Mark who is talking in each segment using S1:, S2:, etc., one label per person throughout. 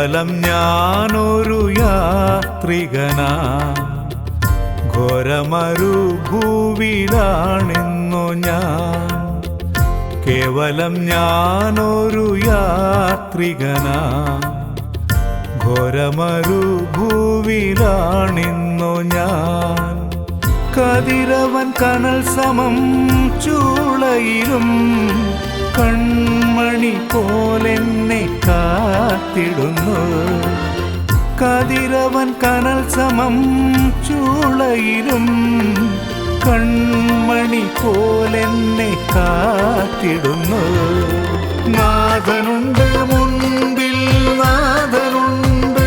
S1: കേവലം ഞാനൊരു യാത്രികനാ. ഘോരമരുഭൂവിലാണിന്നു ഞാൻ. കേവലം ഞാനൊരു യാത്രികനാ. ഘോരമരുഭൂവിലാണിന്നു ഞാൻ. കതിരവൻ കനൽ സമം ചൂളയിലും കൺമണി പോലെന്നെ കാത്തിടുന്നു. കതിരവൻ കനൽ സമം ചൂളയിലും കൺമണി പോലെന്നെ കാത്തിടുന്നു. നാഥനുണ്ട് മുൻപിൽ നാഥനുണ്ട്.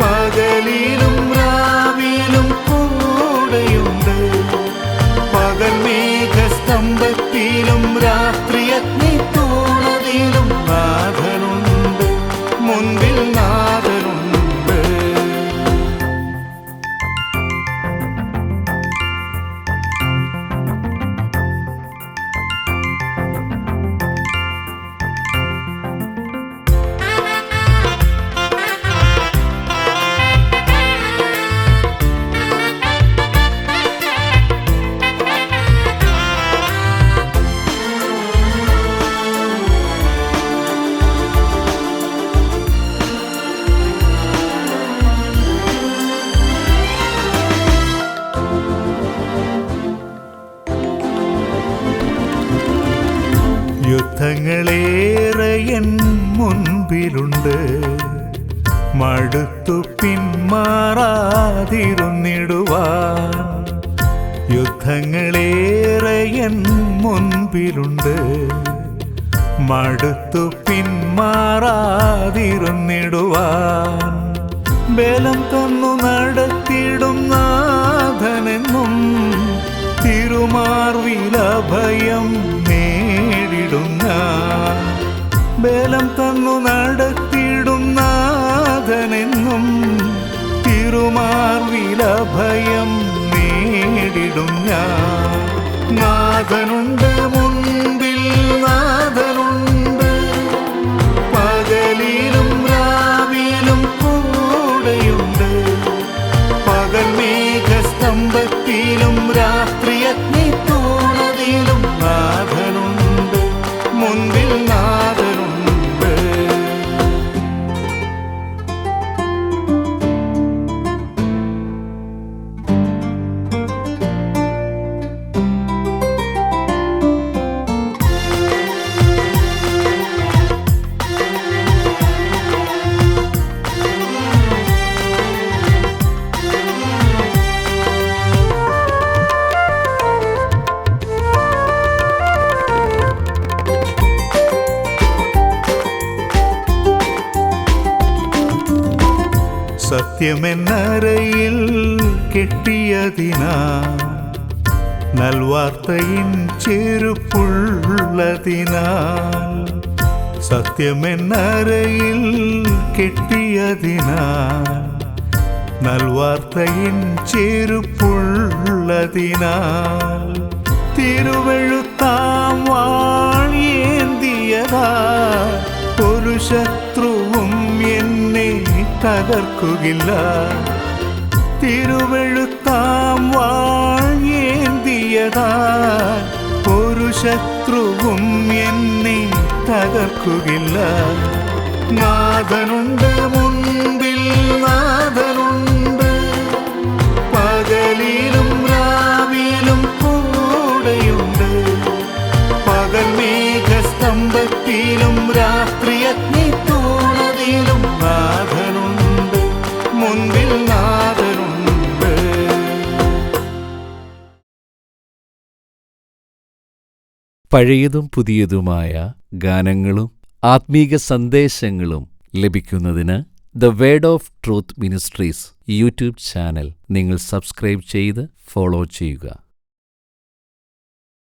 S1: പകലിലും രാവിലും കൂടെയുണ്ട്. പകൽ മേഘസ്തംഭത്തിലും രാത്രി യുദ്ധങ്ങളേറെ എൻ മുൻപിലുണ്ട്. മടുത്തു പിന്മാറാതിരുന്നിടുവാൻ യുദ്ധങ്ങളേറെ എൻ മുൻപിലുണ്ട്. മടുത്തു പിന്മാറാതിരുന്നിടുവാൻ ബലം നേടിടും ഞാൻ നാഥനുണ്ട് മുൻപിൽ നാഥനുണ്ട് സത്യമെന്നരയിൽ കെട്ടിയതിനാ നൽവാർത്തയിൻ ചെരുപ്പുള്ളതിനാൽ സത്യമെന്നരയിൽ കെട്ടിയതിനാൽ നൽവാർത്തയിൻ ചെരുപ്പുള്ളതിനാൽ തിരുവെഴുത്താം തകർക്കുകില്ല. തിരുവെഴുത്താം വാങ്ങേന്തിയതാ ഒരു ശത്രുവും എന്നെ തകർക്കുകില്ല. നാഥനുണ്ട് മുൻപിൽ
S2: പഴയതും പുതിയതുമായ ഗാനങ്ങളും ആത്മീക സന്ദേശങ്ങളും ലഭിക്കുന്നതിന് the word of truth ministries YouTube channel നിങ്ങൾ സബ്സ്ക്രൈബ് ചെയ്ത് ഫോളോ ചെയ്യുക.